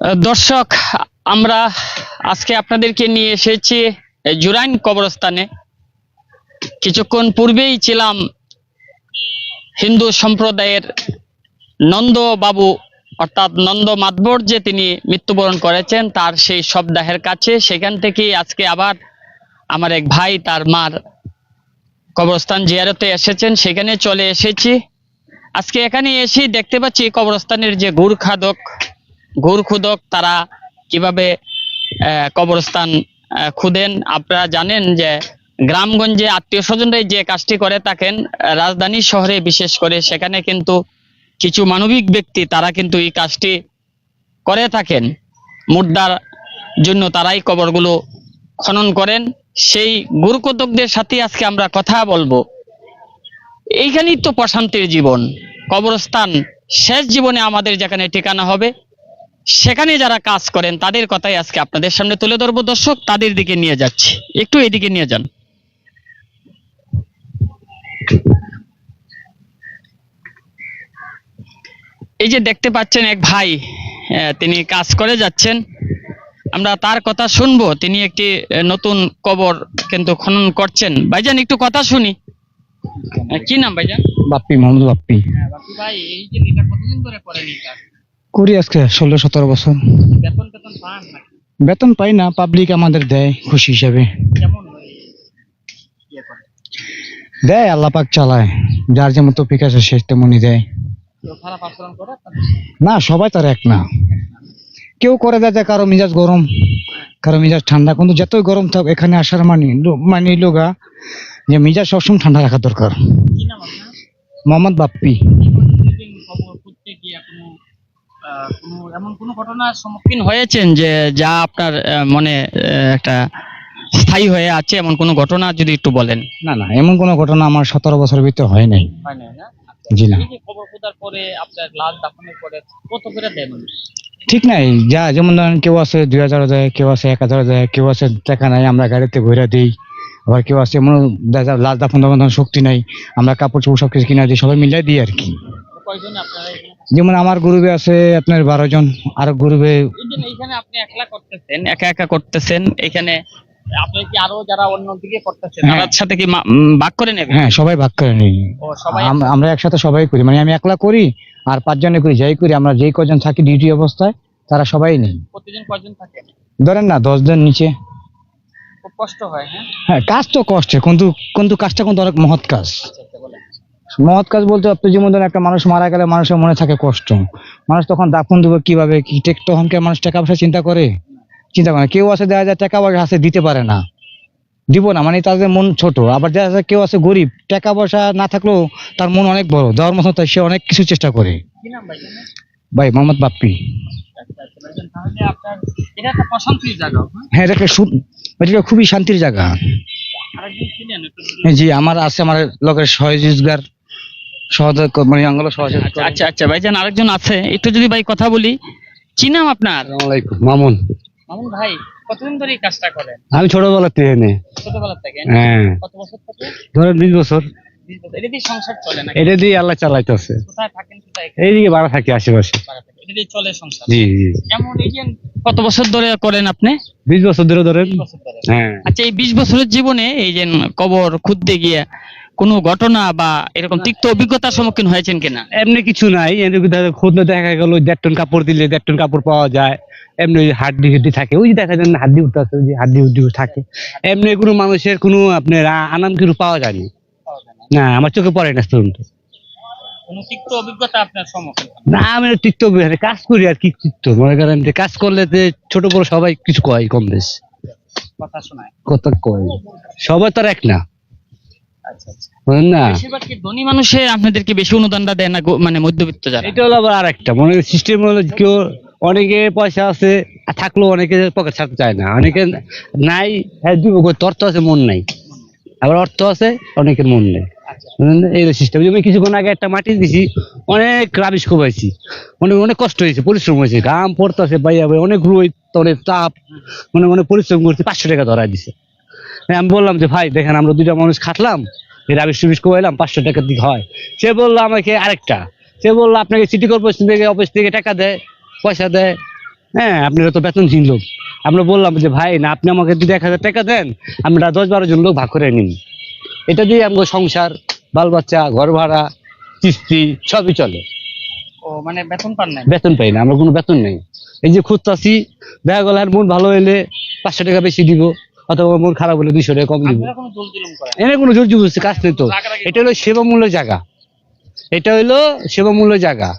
দর্শক, আমরা আজকে আপনাদেরকে নিয়ে এসেছি জুরাইন কবরস্থানে। কিছুক্ষণ পূর্বেই ছিলাম হিন্দু সম্প্রদায়ের নন্দ বাবু অর্থাৎ নন্দ মাতবর যে তিনি মৃত্যুবরণ করেছেন, তার সেই শবদাহের কাছে। সেখান থেকে আজকে আবার আমার এক ভাই তার মার কবরস্থান জিয়ারতে এসেছেন, সেখানে চলে এসেছি। আজকে এখানে এসে দেখতে পাচ্ছি কবরস্থানের যে গুড় খাদক খুদক তারা কীভাবে কবরস্থান খুদেন? আপনারা জানেন যে গ্রামগঞ্জে আত্মীয় স্বজনরাই যে কাজটি করে থাকেন, রাজধানী শহরে বিশেষ করে, সেখানে কিন্তু কিছু মানবিক ব্যক্তি তারা কিন্তু এই কাজটি করে থাকেন। মুদ্রার জন্য তারাই কবরগুলো খনন করেন। সেই গুরুকোদকদের সাথে আজকে আমরা কথা বলব। এইখানেই তো প্রশান্তির জীবন। কবরস্থান শেষ জীবনে আমাদের যেখানে ঠিকানা হবে সেখানে যারা কাজ করেন তাদের কথাই আজকে আপনাদের সামনে তুলে ধরবো। দর্শক তাদের দিকে নিয়ে যাচ্ছি। একটু এদিকে নিয়ে যান। এই যে দেখতে পাচ্ছেন এক ভাই তিনি কাজ করে যাচ্ছেন। আমরা তার কথা শুনব। তিনি একটি নতুন কবর কিন্তু খনন করছেন। ভাইজান একটু কথা শুনি। কি নাম ভাইজান? বাপ্পি মোহাম্মদ বাপ্পি। বাপি ভাই এই যে এটা কতদিন ধরে করেন করি আজকে ষোলো সতেরো বছর। বেতন পাই না পাবলিক আমাদের দেয় খুশি হিসাবে? ইয়ে দেয় আল্লাপাক চালায়। যার যেমন তো আছে সে তেমনই দেয়? না সবাই তার এক না। কেউ করে দেয় কারও মিজাজ গরম কারও মিজাজ ঠান্ডা। কিন্তু যতই গরম থাক এখানে আসার মানে মানে লোগা যে মিজাজ সবসময় ঠান্ডা রাখা দরকার। মোহাম্মদ বাপ্পি প্রতিদিন খবর খুঁজতে গিয়ে কোনো আহ, কোনো এমন কোনো ঘটনার সম্মুখীন হয়েছেন যে যা আপনার মনে একটা স্থায়ী হয়ে আছে এমন কোনো ঘটনা যদি একটু বলেন? না না এমন কোনো ঘটনা আমার সতেরো বছরের ভিতরে হয় নাই। জি না। খবর খোঁজার পরে আপনার লাশ দাফনের পরে কত করে দেয় মানুষ? ঠিক নাই যা যেমন ধরেন কেউ আছে দুই হাজার দেয় কেউ আছে এক হাজার দেয় কেউ আছে টাকা নাই আমরা গাড়িতে ঘুরে দিই। আবার কেউ আছে এমন লাশ দাফন দাফন শক্তি নাই আমরা কাপড় চোপড় সব কিছু কিনা দিই সবাই মিলাই দিই আর কি। কয়জন আপনারা এখানে? যেমন আমার গ্রুপে আছে আপনার বারো জন আর গ্রুপে আপনি একলা করতেছেন? একা একা করতেছেন এখানে আপনি কি আরও যারা অন্য দিকে করতেছেন। তার সাথে কি ভাগ করে নেবেন হ্যাঁ সবাই ভাগ করে নিই। আমরা একসাথে সবাই করি মানে আমি একলা করি আর পাঁচজনে করি যাই করি আমরা যেই কজন থাকি ডিউটি অবস্থায় তারা সবাই নেই। প্রতিদিন কয়জন থাকে? ধরেন না দশ জন নিচে। খুব কষ্ট হয়? হ্যাঁ কাজ তো কষ্টের কিন্তু কিন্তু কাজটা কিন্তু অনেক মহৎ কাজ। মহৎ কাজ বলতে আপনি যেমন ধরেন একটা মানুষ মারা গেলে মানুষের মনে থাকে কষ্ট। মানুষ তখন দাফন দেবো কীভাবে? কি টেক তখন কি মানুষ টাকা পয়সা চিন্তা করে? চিন্তা করে। কেউ আছে দেখা যায় টাকা পয়সা আছে দিতে পারে না। দিব না মানে তাদের মন ছোট। আবার দেখা যায় কেউ আছে গরিব টাকা পয়সা না থাকলেও তার মন অনেক বড়। দেওয়ার মতো তাই সে অনেক কিছু চেষ্টা করে। ভাই? মোহাম্মদ বাপ্পি। আচ্ছা আচ্ছা হ্যাঁ? এটা এটা খুবই শান্তির জায়গা। জি আমার আছে আমার লোকের সহযোগিতার সহযোগ মানে আঙ্গল সহযোগ আচ্ছা আচ্ছা আচ্ছা ভাইজান আরেকজন আছে। একটু যদি ভাই কথা বলি কি নাম আপনার? মামুন। মামুন ভাই কতদিন ধরে এই কাজটা করেন? আমি ছোটবেলা থেকে নে ছোটবেলা থেকে হ্যাঁ। কত বছর থেকে? ধরেন বিশ বছর। এটা দিয়ে সংসার চলে না এটা দিয়ে আল্লাহ চালাইতেছে। কোথায় থাকেন কোথায় এইদিকে বাড়া থাকি আশেপাশে। এটা দিয়ে চলে সংসার। জি জি। এমন এই কত বছর ধরে করেন আপনি? বিশ বছর ধরে ধরেন। বিশ বছর ধরে। হ্যাঁ। আচ্ছা এই বিশ বছরের জীবনে এই যে কবর খুঁজতে গিয়ে কোনো ঘটনা বা এরকম তিক্ত অভিজ্ঞতার সম্মুখীন হয়েছেন কিনা? এমনি কিছু নাই খুদলে দেখা গেল দেড় টন কাপড় দিলে দেড় টন কাপড় পাওয়া যায়। এমনি হাড্ডি হুড্ডি থাকে। ওই যে দেখা যায় হাড্ডি উঠতে আছে ওই যে হাড্ডি হুড্ডি থাকে। এমনি কোনো মানুষের কোনো আপনার আনাম কিছু পাওয়া যায়নি। না আমার চোখে পড়ে না তিক্ত হন? না আমি টিকতো কাজ করি আর কি টিকতো মনে করেন যে কাজ করলে যে ছোট বড় সবাই কিছু কয় কম বেশ। কথা শোনায়। কত কয়। সবাই তো আর এক না। বুঝলেন না? বেশিরভাগ কি ধনী মানুষে আপনাদেরকে বেশি অনুদানটা দেয় না গো- মানে মধ্যবিত্ত যারা? এটা হলো আবার আরেকটা। মনে সিস্টেম হলো কেউ অনেকে পয়সা আছে থাকলেও অনেকে পকেট ছাড়তে চায় না। অনেকে নাই হ্যাঁ দিব করতে অর্থ আছে মন নাই। আবার অর্থ আছে অনেকের মন নেই। বুঝলেন এই সিস্টেম আমি কিছুক্ষণ আগে একটা মাটি দিছি অনেক রাবিশ কোবাইছি অনেক অনেক কষ্ট হয়েছে পরিশ্রম হয়েছে। ঘাম পড়তেছে বাইয়া ভাই অনেক রোদ অনেক তাপ। মানে অনেক পরিশ্রম করছি পাঁচশো টাকা ধরাই দিছে। আমি বললাম যে ভাই দেখেন আমরা দুইটা মানুষ খাটলাম এই রাবিশ টুবিশ কোবাইলাম পাঁচশো টাকার দিক হয়। সে বলল আমাকে আরেকটা। সে বলল আপনাকে সিটি কর্পোরেশন থেকে অফিস থেকে টাকা দেয় পয়সা দেয়। হ্যাঁ আপনারা তো বেতনহীন লোক। আমরা বললাম যে ভাই না আপনি আমাকে যদি এক হাজার টাকা দেন আমরা দশ বারো জন লোক ভাগ করে নিন। এটা দিয়ে আমাদের সংসার বাল বাচ্চা ঘর ভাড়া কিস্তি সবই চলে। ও মানে বেতন পান নাই? বেতন পাই না আমরা কোনো বেতন নেই। এই যে খুঁজতাছি দেখা গেল আর মন ভালো হইলে পাঁচশো টাকা বেশি দিব। অথবা মন খারাপ হলে দুইশো টাকা কম দিব। এনে কোনো জোর জবরদস্তি কাজ নেই তো। এটা হলো সেবামূল্য জায়গা। এটা হইল সেবামূল্য জায়গা।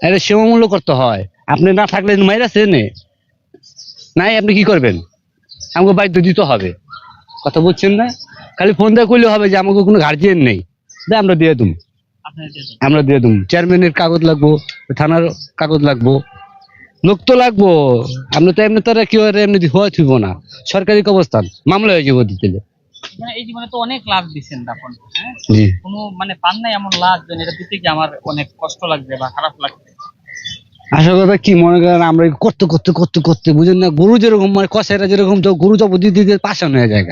এটা সেবামূল্য করতে হয়। আপনি না থাকলে মাইরা নে নাই আপনি কি করবেন? আমাকে বাধ্য দিতে হবে। কথা বলছেন না? খালি ফোন দিয়ে করলে হবে যে আমাকে কোনো গার্জিয়ান নেই। দে আমরা দিয়ে দেন। আমরা দিয়ে দিম। চেয়ারম্যানের কাগজ লাগবো থানার কাগজ লাগবো। লোক তো লাগবো। আমরা তো এমনি তারা কেউ এমনি হওয়া না। সরকারি অবস্থান মামলা হয়ে যাব দিতে মানে এই জীবনে তো অনেক লাভ দিচ্ছেন দাফন হ্যাঁ? কোনো মানে পান নাই এমন লাভ যে এটা দিতে আমার অনেক কষ্ট লাগবে বা খারাপ লাগবে। আসল কথা কি মনে করেন আমরা করতে করতে করতে করতে বুঝেন না গরু যেরকম মানে কষাইরা যেরকম তো গরু জব দিতে দিতে পাশান হয়ে যায়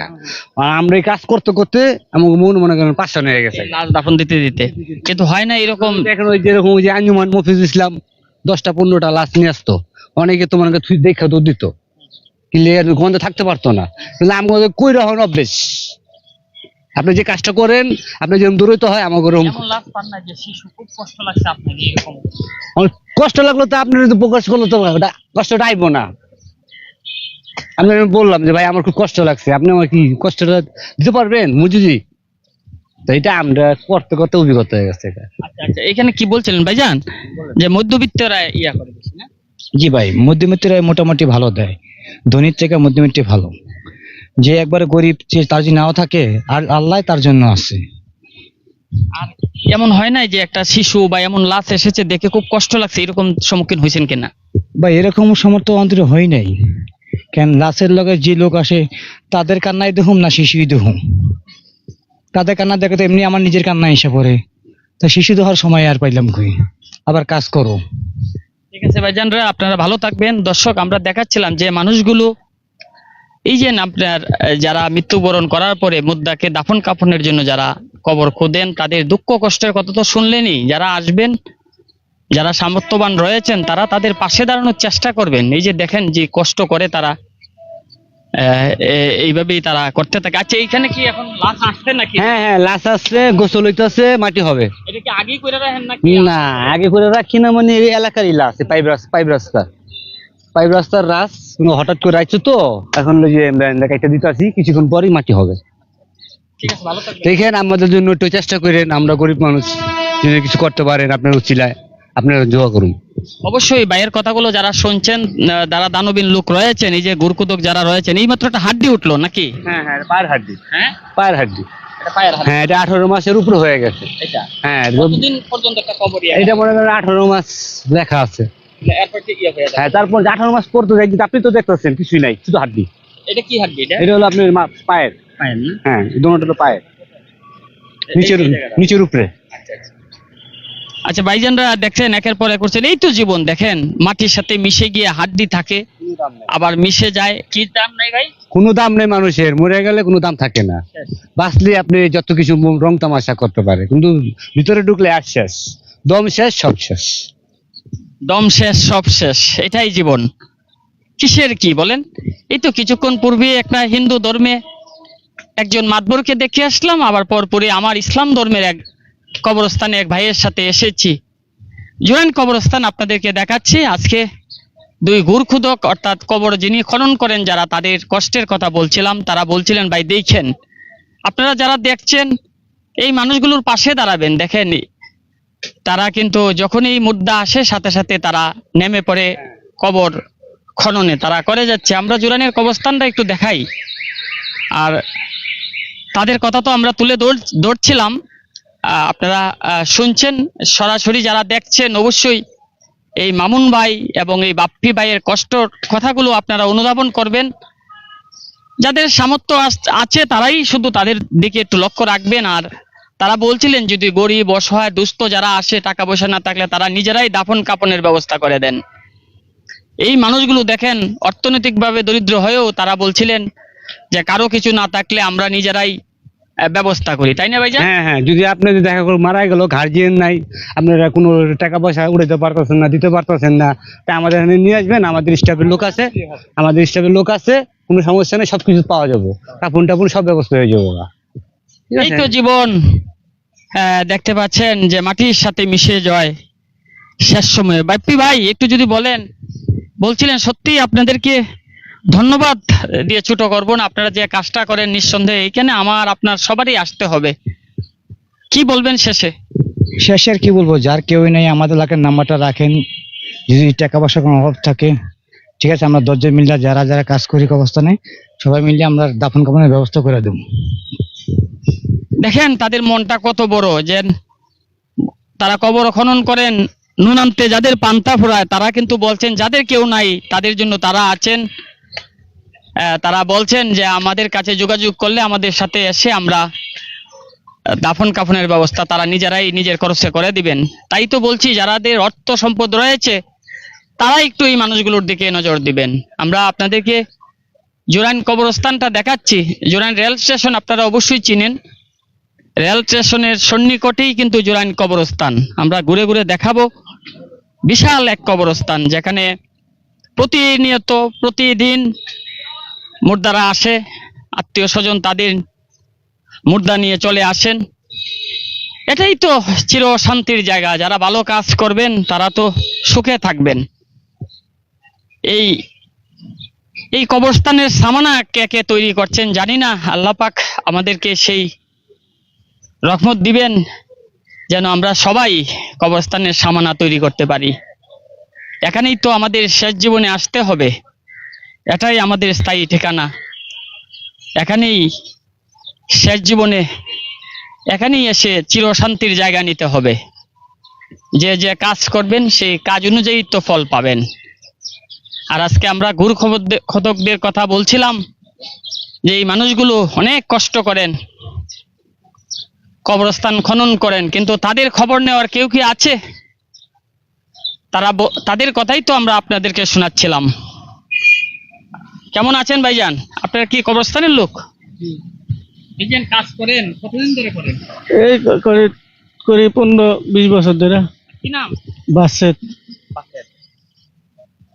আর আমরা এই কাজ করতে করতে আমাকে মন মনে করেন পাশান হয়ে গেছে এই লাশ দাফন দিতে দিতে। কিন্তু হয় না এরকম। দেখেন ওই যেরকম ওই যে আঞ্জুমান মফিজ ইসলাম দশটা পনেরোটা লাশ নিয়ে আসতো। অনেকে তো মনে করেন দেখা তো দিত। এর গন্ধে থাকতে পারতো না। কিন্তু আমাদের কই রকম অভ্যেস। আপনি যে কাজটা করেন আপনি যেরকম দূরত্ব হয় আমাকে খুব কষ্ট লাগল তো আপনি প্রকাশ করল তো কষ্টটা আইবো না। আমি বললাম যে ভাই আমার খুব কষ্ট লাগছে। আপনি আমার কি কষ্টটা দিতে পারবেন মজুরি? তো এটা আমরা করতে করতে অভিজ্ঞতা হয়ে গেছে এটা। আচ্ছা আচ্ছা এখানে কি বলছিলেন ভাইজান? যে মধ্যবিত্তরা ইয়া করে বেশি না? জি ভাই মধ্যবিত্তরা মোটামুটি ভালো দেয়। ধনীর থেকে মধ্যবিত্ত ভালো। যে একবারে গরিব যে তার যদি নাও থাকে আর আল্লাহ তার জন্য আছে। আর এমন হয় না যে একটা শিশু বা এমন লাশ এসেছে দেখে খুব কষ্ট লাগছে এরকম সম্মুখীন হয়েছেন কিনা? বা এরকম সমর্থ অন্তরে হয় নাই। কেন লাশের লগে যে লোক আসে তাদের কান্নাই দেখুম না শিশুই দেখুম। তাদের কান্না দেখে তো এমনি আমার নিজের কান্না এসে পড়ে। তা শিশু দেওয়ার সময় আর পাইলাম কই? আবার কাজ করো। ঠিক আছে ভাইজানরা, আপনারা ভালো থাকবেন। দর্শক, আমরা দেখাচ্ছিলাম যে মানুষগুলো, এই যে আপনার, যারা মৃত্যুবরণ করার পরে মুদ্রাকে দাফন কাফনের জন্য যারা কবর খোদেন, তাদের দুঃখ কষ্টের কথা তো শুনলেনই। যারা আসবেন, যারা সামর্থ্যবান রয়েছেন, তারা তাদের পাশে দাঁড়ানোর চেষ্টা করবেন। এই যে দেখেন যে কষ্ট করে তারা এইভাবেই তারা করতে থাকে। আচ্ছা এইখানে কি এখন লাশ আসছে নাকি? হ্যাঁ হ্যাঁ লাশ আসছে গোসল হইতেছে মাটি হবে। এটা কি আগেই করে রাখেন নাকি? না আগে করে রাখি না মানে এই এলাকারই লাশ পাইপ রাস্তা পাইপ রাস্তা। পাইপ রাস্তার রাস হঠাৎ করে রাখছো তো এখন যে কাইটা দিতে আসি কিছুক্ষণ পরেই মাটি হবে। ঠিক আছে দেখেন আমাদের জন্য একটু চেষ্টা করেন আমরা গরিব মানুষ যদি কিছু করতে পারেন আপনার উচিলায়। আপনারা দোয়া করুন। অবশ্যই বাইরের কথাগুলো যারা শুনছেন যারা দানবীন লোক রয়েছেন এই যে গুরকুদক যারা রয়েছেন এই মাত্র একটা হাড্ডি উঠল নাকি? হ্যাঁ হ্যাঁ পায়ের হাড্ডি। হ্যাঁ? পায়ের হাড্ডি। এটা পায়ের হাড্ডি। হ্যাঁ এটা আঠারো মাসের উপরে হয়ে গেছে। এটা? হ্যাঁ পর্যন্ত একটা কবর এটা মনে করেন আঠারো মাস লেখা আছে। ইয়ে হয়ে হ্যাঁ তারপর আঠারো মাস পর তো আপনি তো দেখতেছেন কিছুই নাই শুধু হাড্ডি। এটা কি হাড্ডি এটা? এটা হলো আপনার মা- পায়ের। পায়ের হ্যাঁ দোনোটা হলো পায়ের। নিচের নিচের উপরে। আচ্ছা ভাইজানরা দেখছেন একের পর এক করছেন। এই তো জীবন দেখেন মাটির সাথে মিশে গিয়ে হাড্ডি থাকে আবার মিশে যায়। কি দাম নাই ভাই? কোনো দাম নেই মানুষের মরে গেলে কোনো দাম থাকে না। বাঁচলে আপনি যত কিছু রং তামাশা করতে পারে কিন্তু ভিতরে ঢুকলে আর শেষ। দম শেষ সব শেষ। দম শেষ সব শেষ। এটাই জীবন। কিসের কি বলেন? এই তো কিছুক্ষণ পূর্বে একটা হিন্দু ধর্মে একজন মাতবরকে দেখে আসলাম আবার পরপরে আমার ইসলাম ধর্মের এক কবরস্থানে এক ভাইয়ের সাথে এসেছি। জুরাইন কবরস্থান আপনাদেরকে দেখাচ্ছি। আজকে দুই গুরখুদক অর্থাৎ কবর যিনি খনন করেন, যারা তাদের কষ্টের কথা বলছিলাম, তারা বলছিলেন, ভাই দেখছেন আপনারা যারা দেখছেন, এই মানুষগুলোর পাশে দাঁড়াবেন, দেখেন, তারা কিন্তু যখন এই মুদ্রা আসে, সাথে সাথে তারা নেমে পড়ে কবর খননে। তারা করে যাচ্ছে। আমরা জুরানের কবরস্থানটা একটু দেখাই। আর তাদের কথা তো আমরা তুলে ধর- ধরছিলাম আপনারা শুনছেন, সরাসরি যারা দেখছেন, অবশ্যই এই মামুন ভাই এবং এই বাপ্পি ভাইয়ের কষ্টর কথাগুলো আপনারা অনুধাবন করবেন। যাদের সামর্থ্য আছে, তারাই শুধু তাদের দিকে একটু লক্ষ্য রাখবেন। আর তারা বলছিলেন, যদি গরিব, অসহায়, দুস্থ যারা আসে, টাকা পয়সা না থাকলে তারা নিজেরাই দাফন কাপনের ব্যবস্থা করে দেন। এই মানুষগুলো দেখেন, অর্থনৈতিকভাবে দরিদ্র হয়েও তারা বলছিলেন যে, কারও কিছু না থাকলে আমরা নিজেরাই ব্যবস্থা করি তাই না ভাইজান? হ্যাঁ হ্যাঁ যদি আপনি যদি দেখা করে মারা গেল গার্জিয়ান নাই আপনারা কোনো টাকা পয়সা উড়াইতে পারতেছেন না দিতে পারতেছেন না তা আমাদের এখানে নিয়ে আসবেন আমাদের স্টাফের লোক আছে আমাদের স্টাফের লোক আছে কোনো সমস্যা নেই সবকিছু পাওয়া যাবে। কাপুন টাপুন সব ব্যবস্থা হয়ে যাব এই তো জীবন দেখতে পাচ্ছেন যে মাটির সাথে মিশে যায় শেষ সময়ে। বাপ্পি ভাই একটু যদি বলেন বলছিলেন সত্যি আপনাদেরকে ধন্যবাদ দিয়ে ছোট করব না আপনারা যে কাজটা করেন নিঃসন্দেহে এখানে আমার আপনার সবারই আসতে হবে। কি বলবেন শেষে? শেষে আর কি বলব যার কেউই নেই আমাদের এলাকার নাম্বারটা রাখেন। যদি টাকা পয়সার কোনো অভাব থাকে ঠিক আছে আমরা দশজন মিলে যারা যারা কাজ করি অবস্থানে সবাই মিলে আমরা দাফন কাফনের ব্যবস্থা করে দেবো। দেখেন তাদের মনটা কত বড় যে তারা কবর খনন করেন নুন আনতে যাদের পান্তা ফোড়ায় তারা কিন্তু বলছেন যাদের কেউ নাই তাদের জন্য তারা আছেন। তারা বলছেন যে আমাদের কাছে যোগাযোগ করলে আমাদের সাথে এসে আমরা দাফন কাফনের ব্যবস্থা তারা নিজেরাই নিজের খরচে করে দিবেন। তাই তো বলছি, যারাদের অর্থ সম্পদ রয়েছে তারা একটু এই মানুষগুলোর দিকে নজর দিবেন। আমরা আপনাদেরকে জোরাইন কবরস্থানটা দেখাচ্ছি। জোরাইন রেল স্টেশন আপনারা অবশ্যই চিনেন। রেল স্টেশনের সন্নিকটেই কিন্তু জোরাইন কবরস্থান। আমরা ঘুরে ঘুরে দেখাবো। বিশাল এক কবরস্থান যেখানে প্রতিনিয়ত, প্রতিদিন মুর্দারা আসে, আত্মীয় স্বজন তাদের মুর্দা নিয়ে চলে আসেন। এটাই তো চির শান্তির জায়গা। যারা ভালো কাজ করবেন, তারা তো সুখে থাকবেন। এই এই কবরস্থানের সামানা কে কে তৈরি করছেন জানি না। আল্লাহ পাক আমাদেরকে সেই রহমত দিবেন, যেন আমরা সবাই কবরস্থানের সামানা তৈরি করতে পারি। এখানেই তো আমাদের শেষ জীবনে আসতে হবে। এটাই আমাদের স্থায়ী ঠিকানা। এখানেই শেষ জীবনে, এখানেই এসে চিরশান্তির জায়গা নিতে হবে। যে যে কাজ করবেন, সেই কাজ অনুযায়ী তো ফল পাবেন। আর আজকে আমরা গুরু খতকদের কথা বলছিলাম যে এই মানুষগুলো অনেক কষ্ট করেন, কবরস্থান খনন করেন, কিন্তু তাদের খবর নেওয়ার কেউ কি আছে? তারা তাদের কথাই তো আমরা আপনাদেরকে শোনাচ্ছিলাম। কেমন আছেন ভাইজান? আপনারা কি কবরস্থানের লোক? কাজ করেন? কতদিন ধরে করেন? এই করে করে পনেরো বিশ বছর ধরে। কি নাম? বাসছে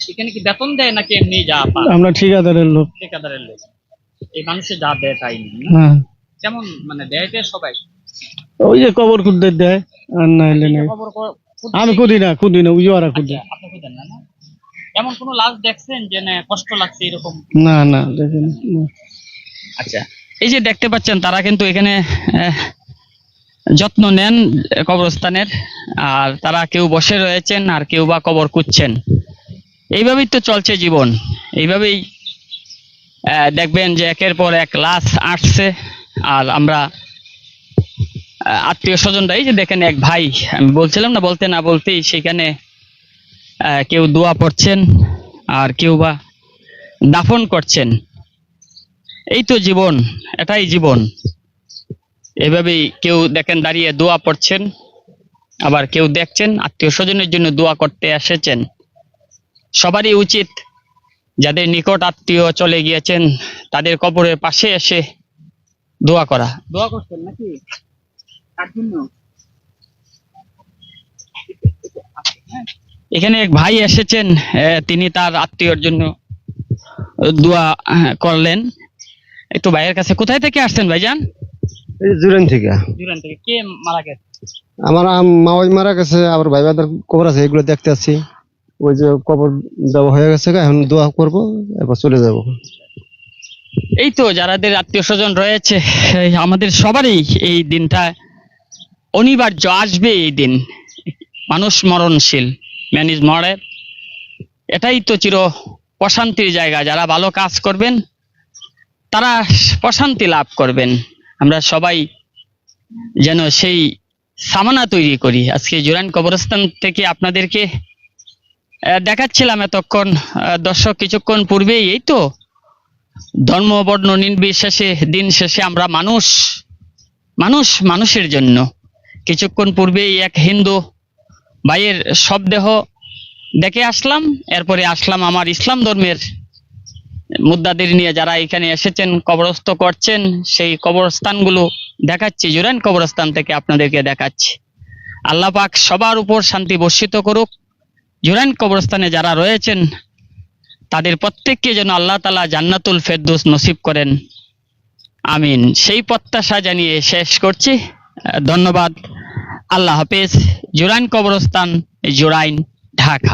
এখানে কি বেতন দেয় নাকি এমনি যা আমরা ঠিকাদারের লোক। ঠিকাদারের লোক। এই মানুষে যা দেয় তাই হ্যাঁ। কেমন মানে দেয় টেয় সবাই? ওই যে কবর খুঁজতে দেয় আর না হলে আমি খুঁদি না খুঁদি না ওই ওরা খুঁজে আচ্ছা, আপনি খুঁজেন না না? এমন কোনো লাশ দেখছেন যে না কষ্ট লাগছে এরকম না না দেখেন আচ্ছা এই যে দেখতে পাচ্ছেন তারা কিন্তু এখানে যত্ন নেন কবরস্থানের আর তারা কেউ বসে রয়েছেন আর কেউ বা কবর কুচ্ছেন এইভাবেই তো চলছে জীবন। এইভাবেই দেখবেন যে একের পর এক লাশ আসছে আর আমরা আত্মীয় স্বজনরা এই যে দেখেন এক ভাই আমি বলছিলাম না বলতে না বলতেই সেখানে কেউ দোয়া পড়ছেন আর কেউ বা দাফন করছেন। এই তো জীবন, এটাই জীবন। এভাবেই কেউ দেখেন দাঁড়িয়ে দোয়া পড়ছেন, আবার কেউ দেখছেন, আত্মীয় স্বজনের জন্য দোয়া করতে এসেছেন। সবারই উচিত যাদের নিকট আত্মীয় চলে গিয়েছেন, তাদের কবরের পাশে এসে দোয়া করা। দোয়া করছেন নাকি? কার জন্য? এখানে এক ভাই এসেছেন তিনি তার আত্মীয়র জন্য দোয়া করলেন। একটু ভাইয়ের কাছে কোথায় থেকে আসছেন ভাইজান? জুরেন থেকে। দূরান থেকে। কে মারা গেছে? আমার আম- মা ওই মারা গেছে আবার ভাই বাদার কবর আছে এগুলো দেখতে আসছি। ওই যে কবর দেওয়া হয়ে গেছে এখন দোয়া করব এবার চলে যাব। এই তো যারাদের আত্মীয় স্বজন রয়েছে আমাদের সবারই এই দিনটা অনিবার্য আসবে এই দিন। মানুষ মরণশীল। ম্যান ইজ মরে এটাই তো চির প্রশান্তির জায়গা। যারা ভালো কাজ করবেন, তারা প্রশান্তি লাভ করবেন। আমরা সবাই যেন সেই সামানা তৈরি করি। আজকে জুরান কবরস্থান থেকে আপনাদেরকে দেখাচ্ছিলাম এতক্ষণ দর্শক কিছুক্ষণ পূর্বেই, এই তো ধর্ম, বর্ণ, নির্বিশেষে, দিন শেষে আমরা মানুষ মানুষ মানুষের জন্য। কিছুক্ষণ পূর্বেই এক হিন্দু ভাইয়ের সব দেহ দেখে আসলাম, এরপরে আসলাম আমার ইসলাম ধর্মের মুদ্দাদের নিয়ে যারা এখানে এসেছেন, কবরস্থ করছেন, সেই কবরস্থানগুলো দেখাচ্ছি, জুরাইন কবরস্থান থেকে আপনাদেরকে দেখাচ্ছি। আল্লাহ পাক সবার উপর শান্তি বর্ষিত করুক। জুরাইন কবরস্থানে যারা রয়েছেন, তাদের প্রত্যেককে যেন আল্লাহ তালা জান্নাতুল ফেরদৌস নসিব করেন। আমিন। সেই প্রত্যাশা জানিয়ে শেষ করছি। ধন্যবাদ। আল্লাহ হাফেজ জোরাইন কবরস্থান জোরাইন ঢাকা।